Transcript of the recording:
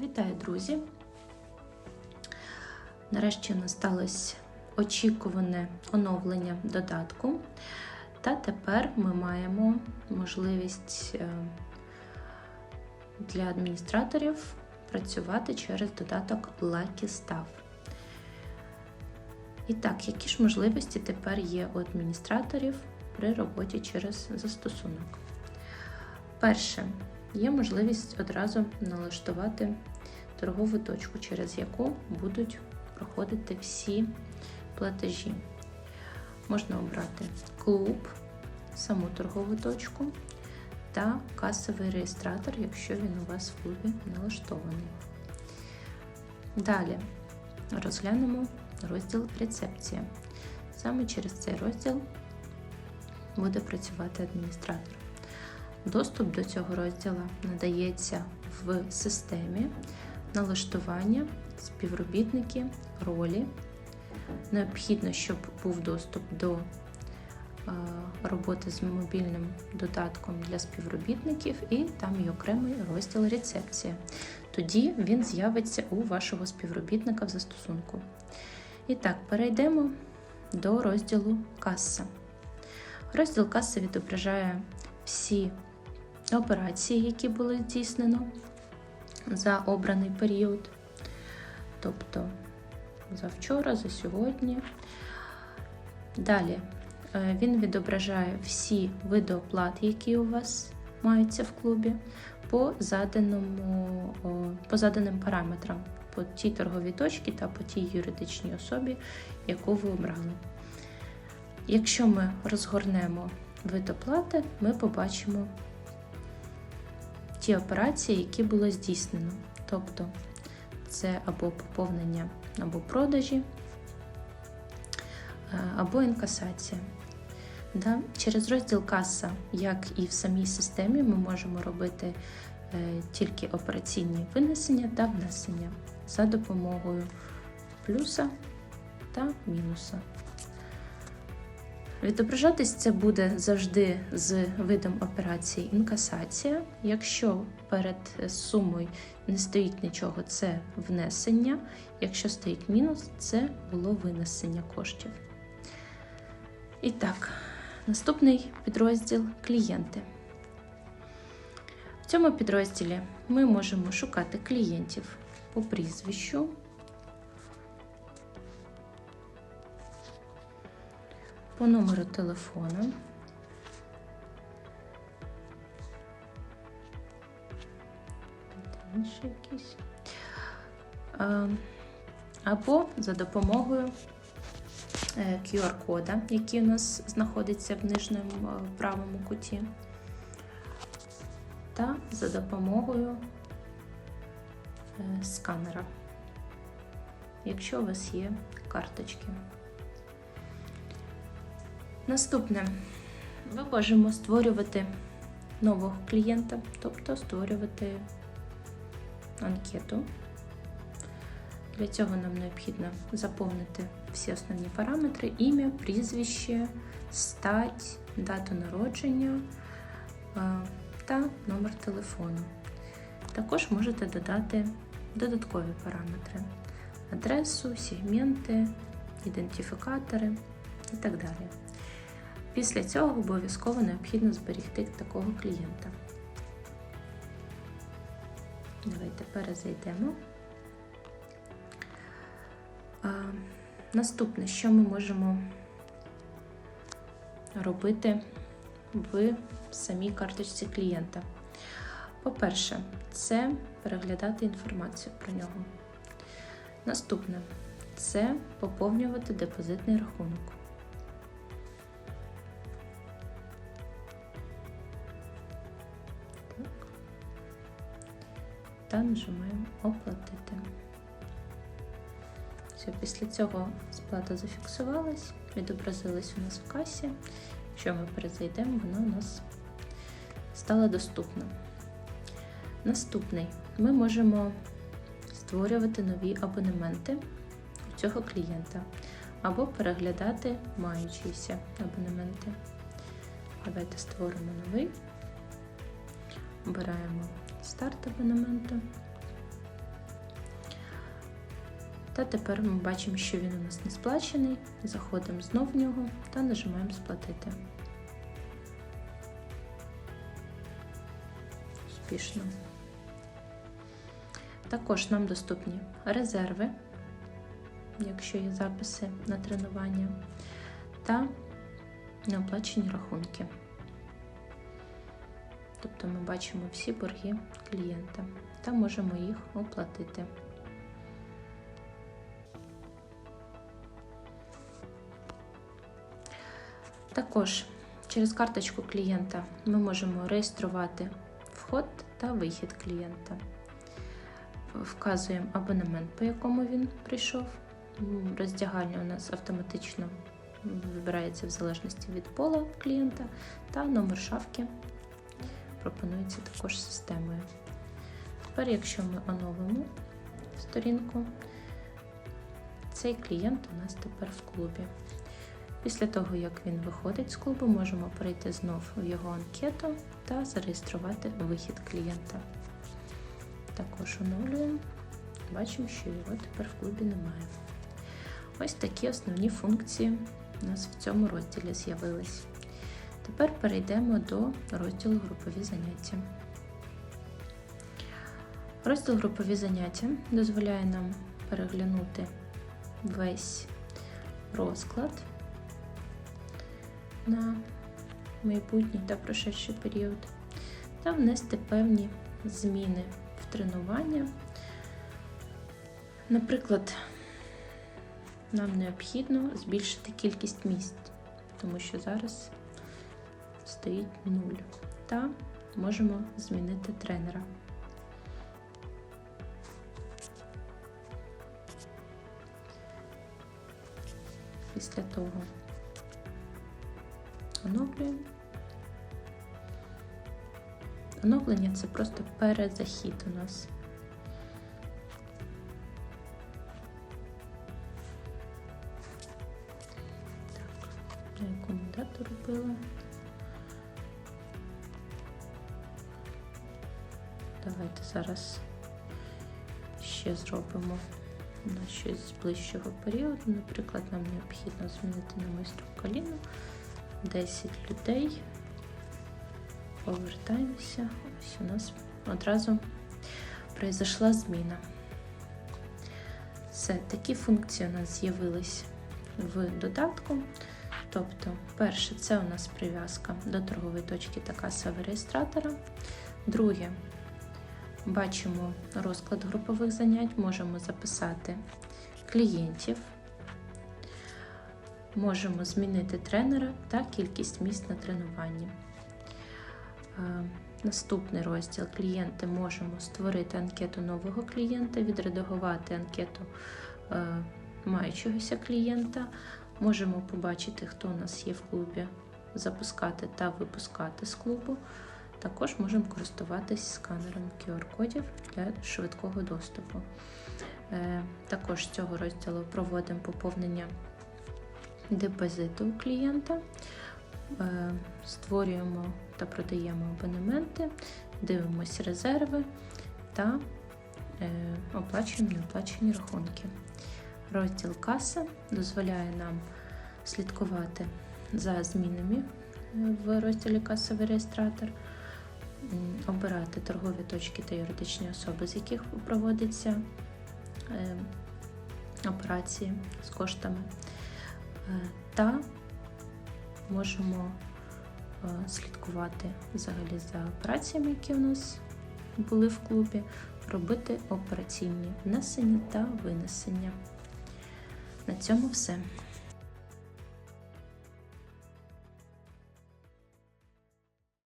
Вітаю, друзі! Нарешті насталось очікуване оновлення додатку, та тепер ми маємо можливість е, для адміністраторів працювати через додаток Lucky Staff. І так, які ж можливості тепер є у адміністраторів при роботі через застосунок? Перше, є можливість одразу налаштувати торгову точку, через яку будуть проходити всі платежі. Можна обрати клуб, саму торгову точку та касовий реєстратор, якщо він у вас в клубі налаштований. Далі розглянемо розділ рецепція. Саме через цей розділ буде працювати адміністратор. Доступ до цього розділу надається в системі налаштування, співробітники, ролі. Необхідно, щоб був доступ до е, роботи з мобільним додатком для співробітників, і там є окремий розділ рецепція. Тоді він з'явиться у вашого співробітника в застосунку. І так, перейдемо до розділу каса. Розділ каси відображає всі операції, які були здійснено за обраний період, тобто за вчора, за сьогодні. Далі е, він відображає всі види оплат, які у вас маються в клубі, по, заданому, по заданим параметрам, по тій торговій точці та по тій юридичній особі, яку ви обрали. Якщо ми розгорнемо вид оплати, ми побачимо ті операції, які було здійснено. Тобто це або поповнення або продажі, або інкасація. Да? Через розділ каса, як і в самій системі, ми можемо робити е, тільки операційні винесення та внесення за допомогою плюса та мінуса. Відображатись це буде завжди з видом операції інкасація. Якщо перед сумою не стоїть нічого, це внесення. Якщо стоїть мінус, це було винесення коштів. І так, наступний підрозділ клієнти. В цьому підрозділі ми можемо шукати клієнтів по прізвищу. По номеру телефону. Якийсь. Або за допомогою QR-кода, який у нас знаходиться в нижньому правому куті, та за допомогою е, сканера, якщо у вас є карточки. Наступне, ми можемо створювати нового клієнта, тобто створювати анкету. Для цього нам необхідно заповнити всі основні параметри: ім'я, прізвище, стать, дату народження та номер телефону. Також можете додати додаткові параметри: адресу, сегменти, ідентифікатори і так далі. Після цього обов'язково необхідно зберігти такого клієнта. Давайте перезайдемо. А, Наступне, що ми можемо робити в самій карточці клієнта. По-перше, це переглядати інформацію про нього. Наступне це поповнювати депозитний рахунок. Та нажимаємо Оплатити. Все, після цього сплата зафіксувалась, відобразилась у нас в касі. Якщо ми перезайдемо, вона у нас стала доступна. Наступний ми можемо створювати нові абонементи у цього клієнта або переглядати маючіся абонементи. Давайте створимо новий, обираємо старт абонементу. Та тепер ми бачимо, що він у нас не сплачений. Заходимо знов в нього та нажимаємо сплатити. Успішно. Також нам доступні резерви, якщо є записи на тренування, та неоплачені рахунки. Тобто ми бачимо всі борги клієнта та можемо їх оплатити. Також через карточку клієнта ми можемо реєструвати вход та вихід клієнта. Вказуємо абонемент, по якому він прийшов. М, Роздягальня у нас автоматично вибирається в залежності від пола клієнта, та номер шафки пропонується також системою. Тепер, якщо ми оновимо сторінку, цей клієнт у нас тепер в клубі. Після того, як він виходить з клубу, можемо перейти знов в його анкету та зареєструвати вихід клієнта. Також оновлюємо, бачимо, що його тепер в клубі немає. Ось такі основні функції у нас в цьому розділі з'явились. Тепер перейдемо до розділу групові заняття. Розділ групові заняття дозволяє нам переглянути весь розклад на майбутній та прошедший період та внести певні зміни в тренування. Наприклад, нам необхідно збільшити кількість місць, тому що зараз стоїть 0. Та можемо змінити тренера. Після того оновлюємо. Оновлення це просто перезахід у нас. Так, на якому дату робила? Давайте зараз ще зробимо на щось з ближчого періоду. Наприклад, нам необхідно змінити на майстру каліну 10 людей. Повертаємося. Ось у нас одразу произошла зміна. Все, такі функції у нас з'явились в додатку. Тобто, перше, це у нас прив'язка до торгової точки та касового реєстратора. Друге, бачимо розклад групових занять, можемо записати клієнтів, можемо змінити тренера та кількість місць на тренуванні. Е, Наступний розділ клієнти можемо створити анкету нового клієнта, відредагувати анкету е, маючогося клієнта. Можемо побачити, хто у нас є в клубі, запускати та випускати з клубу. Також можемо користуватись сканером QR-кодів для швидкого доступу. Е, Також з цього розділу проводимо поповнення депозиту у клієнта. Е, Створюємо та продаємо абонементи, дивимося резерви та е, оплачуємо неоплачені рахунки. Розділ каса дозволяє нам слідкувати за змінами в розділі касовий реєстратор, обирати торгові точки та юридичні особи, з яких проводяться е, операції з коштами, Е, та можемо е, слідкувати взагалі за операціями, які у нас були в клубі, робити операційні внесення та винесення. На цьому все.